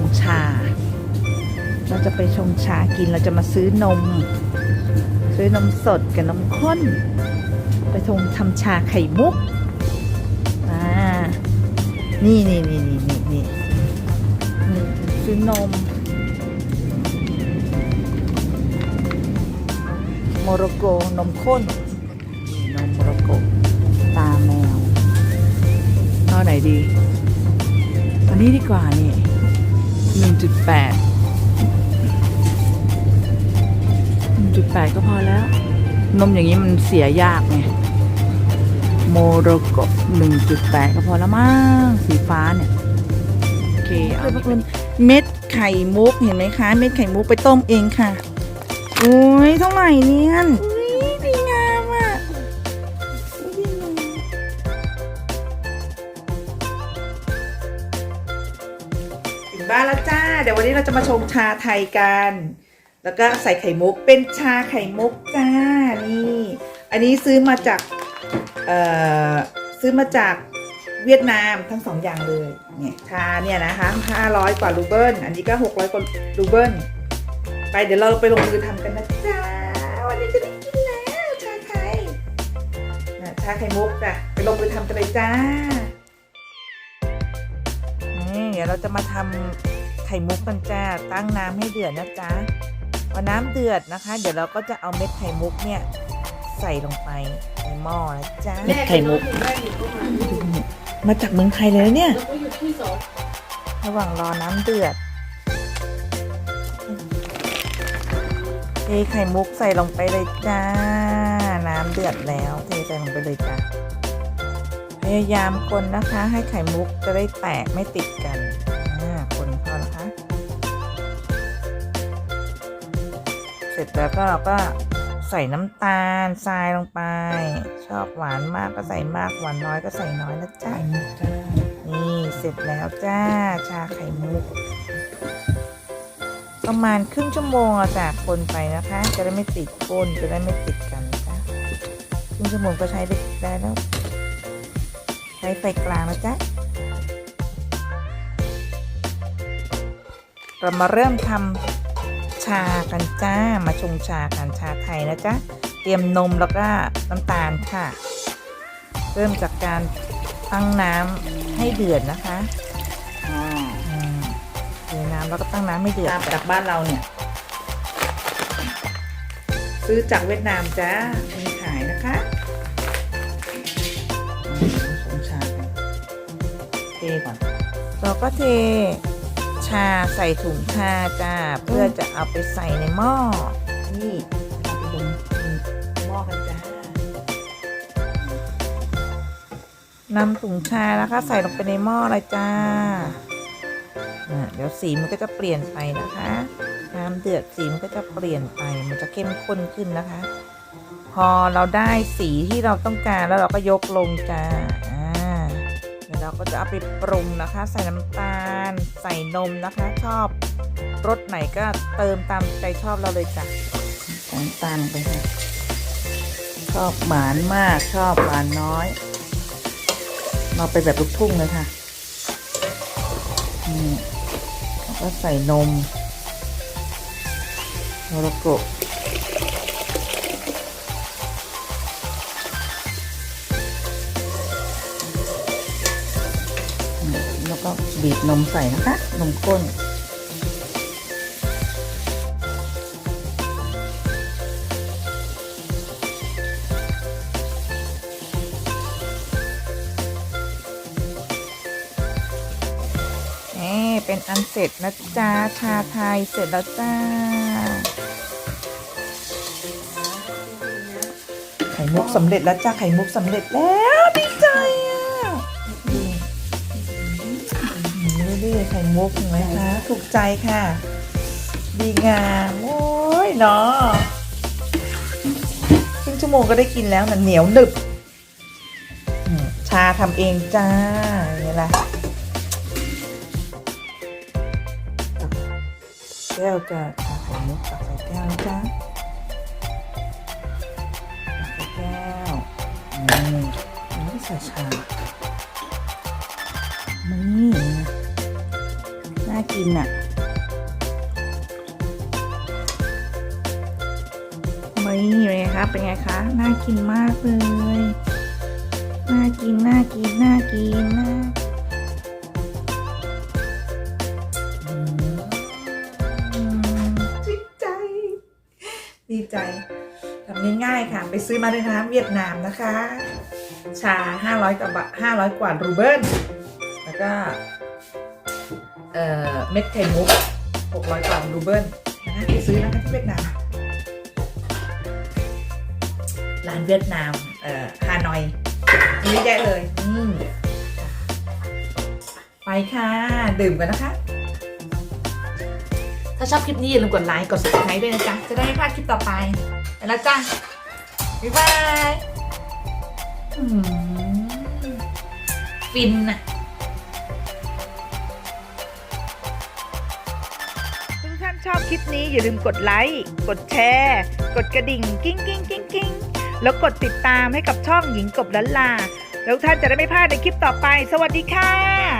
งชา เราจะไปชงชากินเราจะมาซื้อนม ซื้อนมสดกับนมข้น ไปทงทำชาไข่มุกอ่านี่นี่นี่นี่นี่นี่ซื้อนม โมโรโกนมข้นนี่นมโมโรโกตาแมวเอาไหนดี อันนี้ดีกว่านี่ หนึ่งจุดแปดหนึ่งจุดแปดก็พอแล้ว นมอย่างนี้มันเสียยากไงโมโรโกหนึ่งจุดแปดก็พอแล้วมั้งสีฟ้าเนี่ย โอเคเอาเม็ดไข่มุกเห็นไหมคะ เม็ดไข่มุกไปต้มเองค่ะ โอ้ยเท่าไหร่เนี่ย บ้านแล้วจ้า เดี๋ยววันนี้เราจะมาชงชาไทยกัน แล้วก็ใส่ไข่มุกเป็นชาไข่มุกจ้านี่ อันนี้ซื้อมาจากเอ่อซื้อมาจากเวียดนามทั้งสองอย่างเลยเนี่ยชาเนี่ยนะคะ500 กว่ารูเบิลอันนี้ก็ 600 กว่ารูเบิลไปเดี๋ยวเราไปลงมือทำกันนะจ๊ะวันนี้จะได้กินแล้วชาไทยนะชาไข่มุกจ้ะไปลงมือทำกันเลยจ้า ดี๋ยวเราจะมาทำไข่มุกกันจ้าตั้งน้ำให้เดือดนะจ๊ะพอน้ำเดือดนะคะ เดี๋ยวเราก็จะเอาเม็ดไข่มุกเนี่ยใส่ลงไปในหม้อนะจ๊ะเม็ดไข่มุก มาจากเมืองไทยเลยนะเนี่ยแล้วก็อยู่ที่สองระหว่างรอน้ำเดือดเทไข่มุกใส่ลงไปเลยจ้า น้ำเดือดแล้วเทใส่ลงไปเลยจ้าพยายามคนนะคะให้ไข่มุกจะได้แตกไม่ติดกัน ร็จแล้วก็เราก็ใส่น้ำตาลทรายลงไป ชอบหวานมากก็ใส่มากหวานน้อยก็ใส่น้อยนะจ๊ะนี่เสร็จแล้วจ้าชาไข่มุก ประมาณครึ่งชั่วโมงอะจากคนไปนะคะ จะได้ไม่ติดก้นจะได้ไม่ติดกันจ้ะครึ่งชั่วโมงก็ใช้ได้ได้แล้วใช้ไฟกลางนะจ๊ะเรามาเริ่มทำ ชากันจ้า มาชงชากันชาไทยนะจ๊ะ เตรียมนมแล้วก็น้ำตาลค่ะ เริ่มจากการตั้งน้ำให้เดือดนะคะอืมเทน้ำแล้วก็ตั้งน้ำให้เดือดจากบ้านเราเนี่ย ซื้อจากเวียดนามจ้ามีขายนะคะอืมชงชากันเทก่อนเราก็เท ชาใส่ถุงชาจ้าเพื่อจะเอาไปใส่ในหม้อนี่หม้อกันจ้านำถุงชานะคะใส่ลงไปในหม้อเลยจ้าเดี๋ยวสีมันก็จะเปลี่ยนไปนะคะ น้ำเดือดสีมันก็จะเปลี่ยนไป มันจะเข้มข้นขึ้นนะคะ พอเราได้สีที่เราต้องการแล้วเราก็ยกลงจ้า เราก็จะเอาไปปรุงนะคะ ใส่น้ำตาล ใส่นมนะคะ ชอบรสไหนก็เติมตามใจชอบเราเลยจ้ะใส่น้ำตาลไปค่ะชอบหวานมากชอบหวานน้อย เราไปแบบลูกทุ่งเลยค่ะนี่แล้วก็ใส่นมโมโรโกะ บีบนมใส่นะคะ นมข้น นี่เป็นอันเสร็จนะจ๊ะ ชาไทยเสร็จแล้วจ้า ไข่มุกสำเร็จแล้วจ้า ไข่มุกสำเร็จแล้ว มุกเห็นไหมคะถูกใจค่ะ ดีงามโอ้ยเนาะครึ่งชั่วโมงก็ได้กินแล้วนะเหนียวหนึบชาทำเองจ้านี่แหละแก้วจะชาไข่มุกตักใส่แก้วจ๊ะตักใส่แก้วนี่แล้วใส่ชา กินน่ะนี่เป็นไงคะเป็นไงคะน่ากินมากเลยน่ากินน่ากินน่ากินน่าดีใจ ดีใจทำง่ายๆค่ะไปซื้อมาด้วยนะเวียดนามนะคะ ชา 500กว่าบาท500 กว่ารูเบิลแล้วก็ เอ่อเม็ดไข่มุก 600กว่ารูเบิลนะคะไปซื้อนะคะที่เวียดนามร้านเวียดนามฮานอยเยอะแยะเลยไปค่ะ ดื่มกันนะคะ ถ้าชอบคลิปนี้อย่าลืมกดไลค์กด subscribe ด้วยนะจ๊ะ จะได้ไม่พลาดคลิปต่อไปไปแล้วจ้าบ๊ายบายฟินน่ะ ชอบคลิปนี้อย่าลืมกดไลค์ กดแชร์ กดกระดิ่งกิ้งกิ้งกิ้งกิ้งแล้วกดติดตามให้กับช่องหญิงกบลันลา แล้วท่านจะได้ไม่พลาดในคลิปต่อไป สวัสดีค่ะ